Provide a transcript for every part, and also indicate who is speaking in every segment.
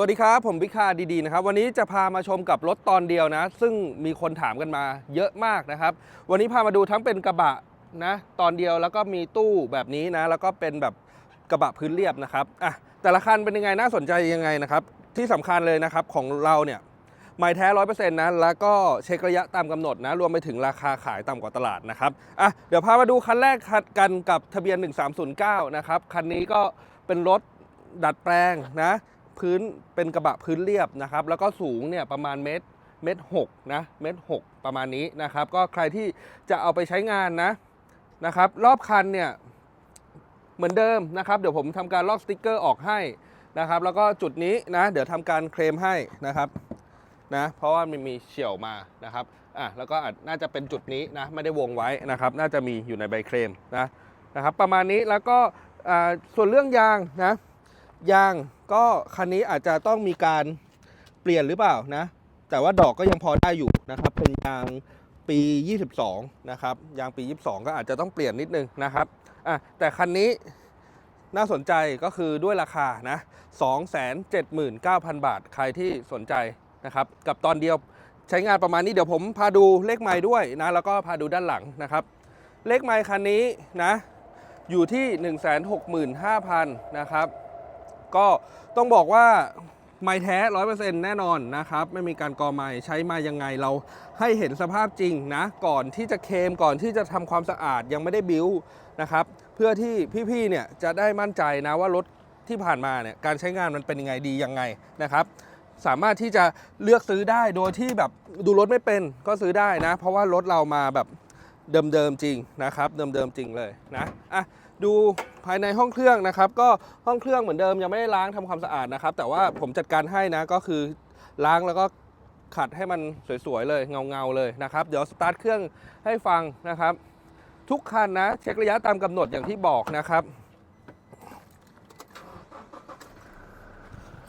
Speaker 1: วัสดีครับ ผมพิคาดีๆนะครับ วันนี้จะพามาชมกับรถตอนเดียวนะ ซึ่งมีคนถามกันมาเยอะมากนะครับ วันนี้พามาดูทั้งเป็นกระบะนะตอนเดียวแล้วก็มีตู้แบบนี้นะ แล้วก็เป็นแบบกระบะพื้นเรียบนะครับอะแต่ละคันเป็นยังไงน่าสนใจยังไงนะครับ ที่สำคัญเลยนะครับของเราเนี่ยไม่แท้ร้อยเปอร์เซ็นต์นะแล้วก็เช็คระยะตามกำหนดนะ รวมไปถึงราคาขายต่ำกว่าตลาดนะครับอะเดี๋ยวพามาดูคันแรกกันกับทะเบียน 1309 นะครับคันนี้ก็เป็นรถดัดแปลงนะ พื้นเป็นกระบะพื้นเรียบนะครับ แล้วก็สูงเนี่ยประมาณเมตรเมตรหกนะเมตรหกประมาณนี้นะครับ ก็ใครที่จะเอาไปใช้งานนะนะครับ รอบคันเนี่ยเหมือนเดิมนะครับ เดี๋ยวผมทำการลอกสติกเกอร์ออกให้นะครับ แล้วก็จุดนี้นะ เดี๋ยวทำการเคลมให้นะครับนะ เพราะว่ามันมีเฉียวมานะครับอะแล้วก็อาจน่าจะเป็นจุดนี้นะไม่ได้วงไว้นะครับ น่าจะมีอยู่ในใบเคลมนะนะครับ ประมาณนี้แล้วก็ส่วนเรื่องยางนะยาง ก็คันนี้อาจจะต้องมีการเปลี่ยนหรือเปล่านะ แต่ว่าดอกก็ยังพอได้อยู่นะครับ เป็นยางปี 22 นะครับ ยางปี 22 ก็อาจจะต้องเปลี่ยนนิดนึงนะครับอะแต่คันนี้น่าสนใจก็คือด้วยราคานะ279,000 บาท ใครที่สนใจนะครับ กับตอนเดียวใช้งานประมาณนี้เดี๋ยวผมพาดูเลขไม้ด้วยนะ แล้วก็พาดูด้านหลังนะครับ เลขไม้คันนี้นะ อยู่ที่ 165,000 นะครับ ก็ต้องบอกว่าไม้แท้100%แน่นอนนะครับ ไม่มีการกอไม้ใช้มายังไงเราให้เห็นสภาพจริงนะ ก่อนที่จะเคมก่อนที่จะทำความสะอาดยังไม่ได้บิวนะครับ เพื่อที่พี่ๆเนี่ยจะได้มั่นใจนะว่ารถที่ผ่านมาเนี่ยการใช้งานมันเป็นยังไงดียังไงนะครับ สามารถที่จะเลือกซื้อได้โดยที่แบบดูรถไม่เป็นก็ซื้อได้นะ เพราะว่ารถเรามาแบบเดิมๆจริงนะครับ เดิมๆจริงเลยนะอะ ดูภายในห้องเครื่องนะครับ ก็ห้องเครื่องเหมือนเดิมยังไม่ได้ล้างทำความสะอาดนะครับ แต่ว่าผมจัดการให้นะก็คือล้างแล้วก็ขัดให้มันสวยๆเลยเงาๆเลยนะครับ เดี๋ยวสตาร์ทเครื่องให้ฟังนะครับ ทุกคันนะ เช็คระยะตามกำหนดอย่างที่บอกนะครับ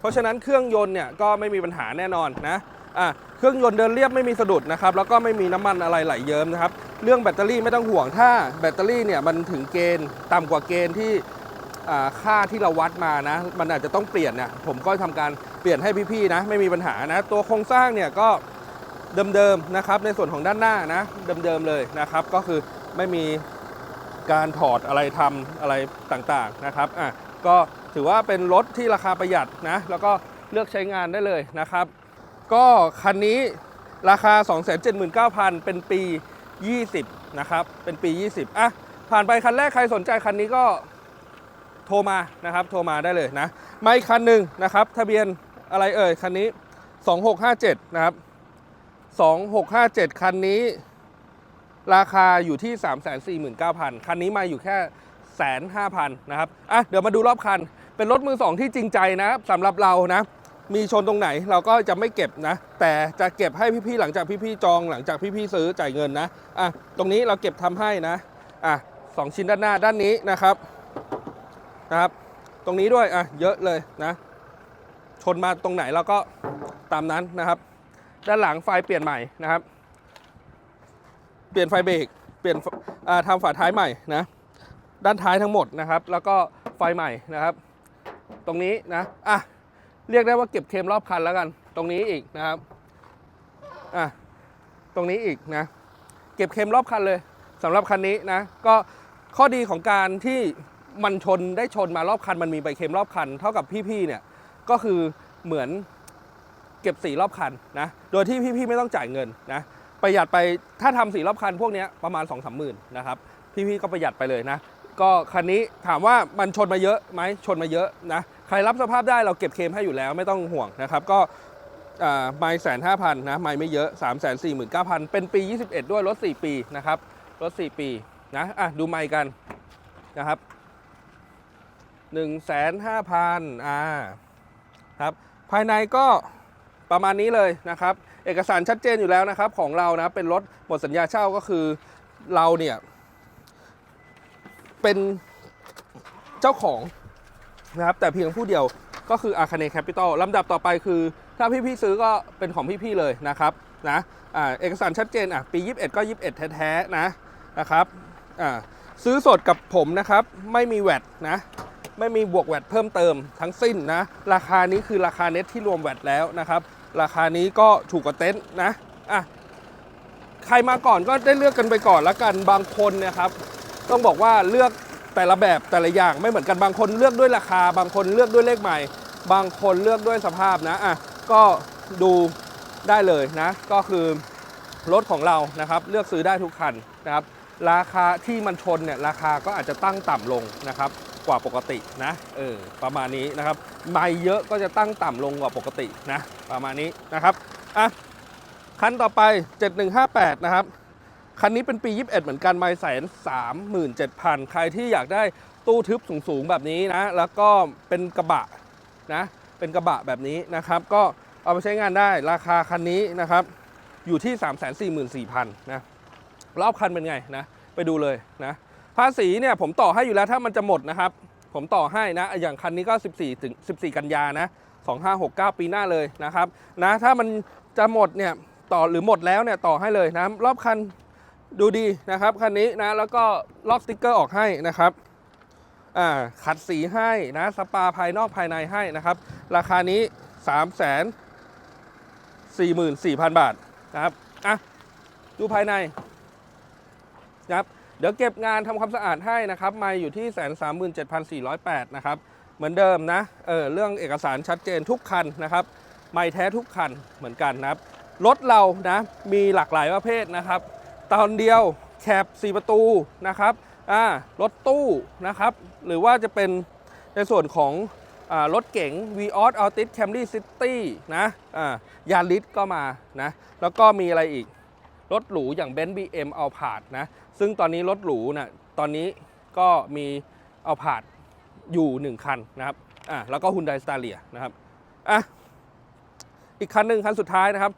Speaker 1: เพราะฉะนั้นเครื่องยนต์เนี่ยก็ไม่มีปัญหาแน่นอนนะอะเครื่องยนต์เดินเรียบไม่มีสะดุดนะครับ แล้วก็ไม่มีน้ำมันอะไรไหลเยิ้มนะครับ เรื่องแบตเตอรี่ไม่ต้องห่วงถ้าแบตเตอรี่เนี่ยมันถึงเกณฑ์ต่ำกว่าเกณฑ์ที่ค่าที่เราวัดมานะ มันอาจจะต้องเปลี่ยนเนี่ยผมก็ทำการเปลี่ยนให้พี่ๆนะ ไม่มีปัญหานะ ตัวโครงสร้างเนี่ยก็เดิมๆนะครับ ในส่วนของด้านหน้านะ เดิมๆเลยนะครับ ก็คือไม่มีการถอดอะไรทำอะไรต่างๆนะครับอะก็ถือว่าเป็นรถที่ราคาประหยัดนะ แล้วก็เลือกใช้งานได้เลยนะครับ ก็คันนี้ราคา 279,000 เป็นปี 20 นะครับ เป็นปี 20 อะ ผ่านไปคันแรกใครสนใจคันนี้ก็โทรมานะครับ โทรมาได้เลยนะ ไม่คันหนึ่งนะครับ ทะเบียนอะไรเอ่ย คันนี้ 2657 นะครับ 2657 คันนี้ราคาอยู่ที่ 349,000 คันนี้มาอยู่แค่1,500,000นะครับ อะ เดี๋ยวมาดูรอบคัน เป็นรถมือสองที่จริงใจนะครับสำหรับเรานะ มีชนตรงไหนเราก็จะไม่เก็บนะ แต่จะเก็บให้พี่ๆหลังจากพี่ๆจองหลังจากพี่ๆซื้อจ่ายเงินนะอะตรงนี้เราเก็บทำให้นะอะสองชิ้นด้านหน้าด้านนี้นะครับนะครับ ตรงนี้ด้วยอะเยอะเลยนะ ชนมาตรงไหนเราก็ตามนั้นนะครับ ด้านหลังไฟเปลี่ยนใหม่นะครับ เปลี่ยนไฟเบรกเปลี่ยนอ่าทำฝาท้ายใหม่นะด้านท้ายทั้งหมดนะครับ แล้วก็ไฟใหม่นะครับ ตรงนี้นะอะ เรียกได้ว่าเก็บเคมรอบคันแล้วกัน ตรงนี้อีกนะครับอะตรงนี้อีกนะ เก็บเคมรอบคันเลยสำหรับคันนี้นะ ก็ข้อดีของการที่มันชนได้ชนมารอบคัน มันมีใบเคมรอบคัน เท่ากับพี่ๆเนี่ยก็คือเหมือนเก็บสีรอบคันนะ โดยที่พี่ๆไม่ต้องจ่ายเงินนะประหยัดไปถ้าทำสีรอบคันพวกนี้ประมาณ2องสามหมื่นนะครับ พี่ๆก็ประหยัดไปเลยนะ ก็คันนี้ถามว่ามันชนมาเยอะไหมชนมาเยอะนะ ใครรับสภาพได้เราเก็บเคมให้อยู่แล้วไม่ต้องห่วงนะครับ ก็ไม่แสนห้าพันนะไม่ไม่เยอะ3ามแสนสี่หมื่นเก้าพันเป็นปี 21 ด้วยรถ 4 ปีนะครับรถ 4 ปีนะอะดูไม่กันนะครับ1นึ่งแสนห้าพันอ่าครับภายในก็ประมาณนี้เลยนะครับ เอกสารชัดเจนอยู่แล้วนะครับ ของเรานะเป็นรถหมดสัญญาเช่าก็คือเราเนี่ยเป็นเจ้าของ นะครับแต่เพียงผู้เดียวก็คืออาคาเนแคปิตอลลำดับต่อไปคือ ถ้าพี่ๆซื้อก็เป็นของพี่ๆเลยนะครับนะอ่าเอกสารชัดเจนอะปี 21 ก็ 21 แท้ๆนะนะครับอ่าซื้อสดกับผมนะครับ ไม่มีแวดนะไม่มีบวกแวตเพิ่มเติมทั้งสิ้นนะราคานี้คือราคาเน็ตที่รวมแวตแล้วนะครับ ราคานี้ก็ถูกกว่าเต็นท์นะอะใครมาก่อนก็ได้เลือกกันไปก่อนล้วกันบางคนนี่ยครับ ต้องบอกว่าเลือก แต่ละแบบแต่ละอย่างไม่เหมือนกันบางคนเลือกด้วยราคา บางคนเลือกด้วยเลขใหม่ บางคนเลือกด้วยสภาพนะอะก็ดูได้เลยนะ ก็คือรถของเรานะครับ เลือกซื้อได้ทุกคันนะครับ ราคาที่มันชนเนี่ยราคาก็อาจจะตั้งต่ำลงนะครับ กว่าปกตินะเออประมาณนี้นะครับไม่เยอะก็จะตั้งต่ำลงกว่าปกตินะประมาณนี้นะครับอะคันต่อไป 7158 นะครับ คันนี้เป็นปี 21 เหมือนกันไม่แสนสามหมื่นเจ็ดพันใครที่อยากได้ตู้ทึบสูงๆแบบนี้นะ แล้วก็เป็นกระบะนะ เป็นกระบะแบบนี้นะครับ ก็เอาไปใช้งานได้ ราคาคันนี้นะครับ อยู่ที่ 3 4 4 0 0 0 นะ รอบคันเป็นไงนะ ไปดูเลยนะ ภาษีเนี่ยผมต่อให้อยู่แล้วถ้ามันจะหมดนะครับ ผมต่อให้นะ อย่างคันนี้ก็ 14 ถึง 14 กันยานะ 2569 ปีหน้าเลยนะครับ นะ ถ้ามันจะหมดเนี่ย ต่อหรือหมดแล้วเนี่ยต่อให้เลยนะ รอบคัน ดูดีนะครับคันนี้นะแล้วก็ลอกสติกเกอร์ออกให้นะครับอ่าขัดสีให้นะสปาภายนอกภายในให้นะครับ ราคานี้ 3 4 4 0 0 0 บาทนะครับอะดูภายในนะครับเดี๋ยวเก็บงานทำความสะอาดให้นะครับมาอยู่ที่137,408นะครับ เหมือนเดิมนะเออเรื่องเอกสารชัดเจนทุกคันนะครับ ไม่แท้ทุกคันเหมือนกันนะครับ รถเรานะมีหลากหลายประเภทนะครับ ตอนเดียวแคบ4 ประตูนะครับอ่ารถตู้นะครับ หรือว่าจะเป็นในส่วนของรถเก๋ง v ีออสอัลติสแคมรี่ซิตี้นะอ่ายาริสก็มานะแล้วก็มีอะไรอีก รถหรูอย่างเบนซ์บีเอ็มเอาผาดนะ ซึ่งตอนนี้รถหรูนะ่ะตอนนี้ก็มีเอาผาดอยู่ 1 คันนะครับอ่าแล้วก็ Hyundai Staria นะครับอะ อีกคันหนึ่งคันสุดท้ายนะครับ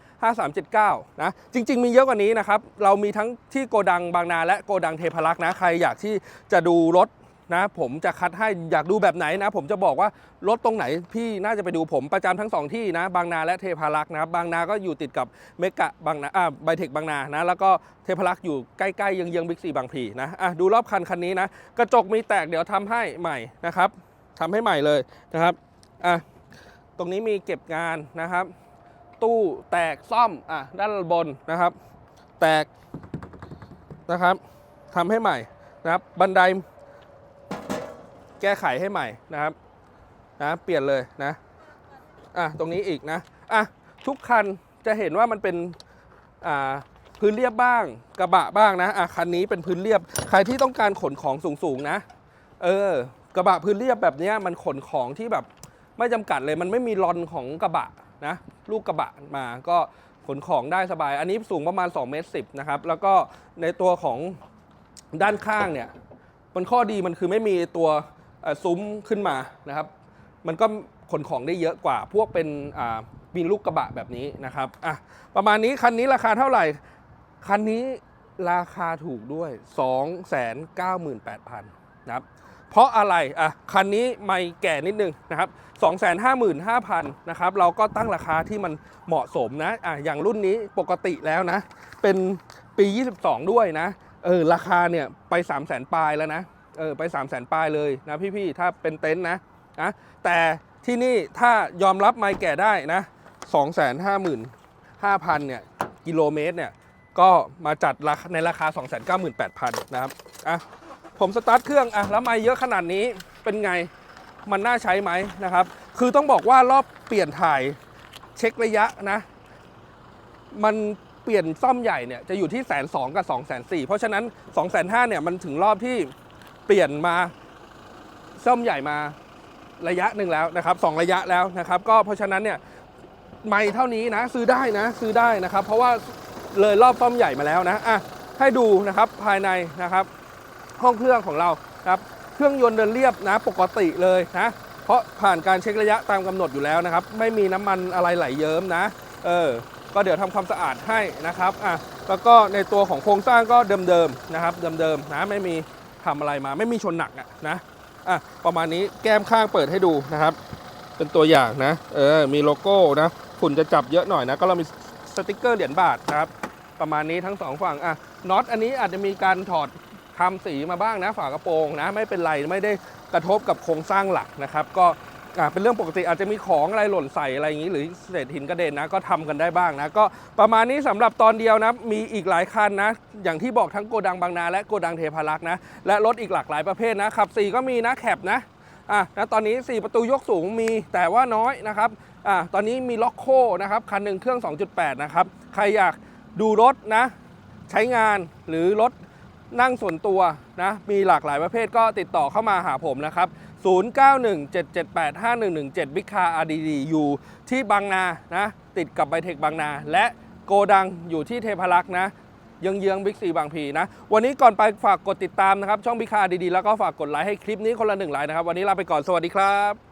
Speaker 1: 5379 นะ จริง ๆ มีเยอะกว่านี้นะครับ เรามีทั้งที่โกดังบางนาและโกดังเทพารักษ์นะ ใครอยากที่จะดูรถนะผมจะคัดให้อยากดูแบบไหนนะ ผมจะบอกว่ารถตรงไหนพี่น่าจะไปดูผมประจำทั้งสองที่นะ บางนาและเทพารักษ์นะครับบางนาก็อยู่ติดกับเมกะบางนาอ่าไบเทคบางนานะแล้วก็เทพารักษ์อยู่ใกล้ๆเยื้องบิ๊กซีบางพลีนะอะดูรอบคันคันนี้นะ กระจกมีแตกเดี๋ยวทำให้ใหม่นะครับทำให้ใหม่เลยนะครับอะตรงนี้มีเก็บงานนะครับ ตู้แตกซ่อมอะด้านบนนะครับ แตกนะครับทำให้ใหม่นะครับ บันไดแก้ไขให้ใหม่นะครับนะเปลี่ยนเลยนะอะตรงนี้อีกนะอะทุกคันจะเห็นว่ามันเป็นอ่าพื้นเรียบบ้างกระบะบ้างนะอะคันนี้เป็นพื้นเรียบ ใครที่ต้องการขนของสูงๆนะ เออ กระบะพื้นเรียบแบบเนี้ยมันขนของที่แบบไม่จำกัดเลยมันไม่มีรอนของกระบะ นะลูกกระบะมาก็ขนของได้สบาย อันนี้สูงประมาณ2เมตรสินะครับ แล้วก็ในตัวของด้านข้างเนี่ยมันข้อดีมันคือไม่มีตัวซุ้มขึ้นมานะครับ มันก็ขนของได้เยอะกว่าพวกเป็นมีลูกกระบะแบบนี้นะครับอะประมาณนี้คันนี้ราคาเท่าไหร่ คันนี้ราคาถูกด้วย 298,000 นะครับเพราะอะไรอะคันนี้ไม่แก่นิดนึงนะครับ255,000นะครับเราก็ตั้งราคาที่มันเหมาะสมนะอะอย่างรุ่นนี้ปกติแล้วนะ เป็นปี 22 ด้วยนะเออราคาเนี่ยไป 3 0 0 0 0 0ปลายแล้วนะเออไป 3 0 0 0 0 0ปลายเลยนะพี่ๆถ้าเป็นเต็นท์นะนะแต่ที่นี่ถ้ายอมรับไม่แก่ได้นะ255,000เนี่ยกิโลเมตรเนี่ยก็มาจัดราคาในราคา 298,000นะครับอะ ผมสตาร์ทเครื่องอะแล้วไม่เยอะขนาดนี้เป็นไงมันน่าใช้ไหมนะครับ คือต้องบอกว่ารอบเปลี่ยนถ่ายเช็คระยะนะ มันเปลี่ยนซ่อมใหญ่เนี่ยจะอยู่ที่แสนสองกับ2องแสนสี่เพราะฉะนั้น2องแสนห้าเนี่ยมันถึงรอบที่เปลี่ยนมาซ่อมใหญ่มาระยะหนึ่งแล้วนะครับสองระยะแล้วนะครับ ก็เพราะฉะนั้นเนี่ยไม่เท่านี้นะซื้อได้นะซื้อได้นะครับ เพราะว่าเลยรอบซ่อมใหญ่มาแล้วนะอะให้ดูนะครับภายในนะครับ ห้องเครื่องของเรานะครับเครื่องยนต์เดินเรียบนะปกติเลยนะเพราะผ่านการเช็คระยะตามกำหนดอยู่แล้วนะครับ ไม่มีน้ำมันอะไรไหลเยิ้มนะ เออ ก็เดี๋ยวทำความสะอาดให้นะครับอะแล้วก็ในตัวของโครงสร้างก็เดิมๆนะครับเดิมๆนะไม่มีทำอะไรมา ไม่มีชนหนักอะนะอะประมาณนี้แก้มข้างเปิดให้ดูนะครับ เป็นตัวอย่างนะ เออ มีโลโก้นะฝุ่นจะจับเยอะหน่อยนะ ก็เรามีสติกเกอร์เหรียญบาทนะครับ ประมาณนี้ทั้งสองฝั่งอะน็อตอันนี้อาจจะมีการถอด ทำสีมาบ้างนะฝากระโปรงนะไม่เป็นไรไม่ได้กระทบกับโครงสร้างหลักนะครับ ก็เป็นเรื่องปกติอาจจะมีของอะไรหล่นใส่อะไรอย่างนี้ หรือเศษหินกระเด็นนะก็ทำกันได้บ้างนะก็ประมาณนี้สำหรับตอนเดียวนะมีอีกหลายคันนะ อย่างที่บอกทั้งโกดังบางนา และโกดังเทพารักษ์นะและรถอีกหลากหลายประเภทนะขับสีก็มีนะแคปนะอะนะตอนนี้ 4 ประตูยกสูงมีแต่ว่าน้อยนะครับอะตอนนี้มีล็อกโคนะครับคันหนึ่งเครื่อง 2.8 นะครับ ใครอยากดูรถนะ ใช้งานหรือรถ นั่งส่วนตัวนะมีหลากหลายประเภทก็ติดต่อเข้ามาหาผมนะครับ 0917785117 บิ๊กคาร์ RDD อยู่ที่บางนานะติดกับไบเทคบางนา และโกดังอยู่ที่เทพารักษ์นะเยื้องเยื้องบิ๊กซีบางพีนะ วันนี้ก่อนไปฝากกดติดตามนะครับ ช่องบิ๊กคาร์ดีๆแล้วก็ฝากกดไลค์ให้คลิปนี้คนละหนึ่งไลค์นะครับ วันนี้ลาไปก่อนสวัสดีครับ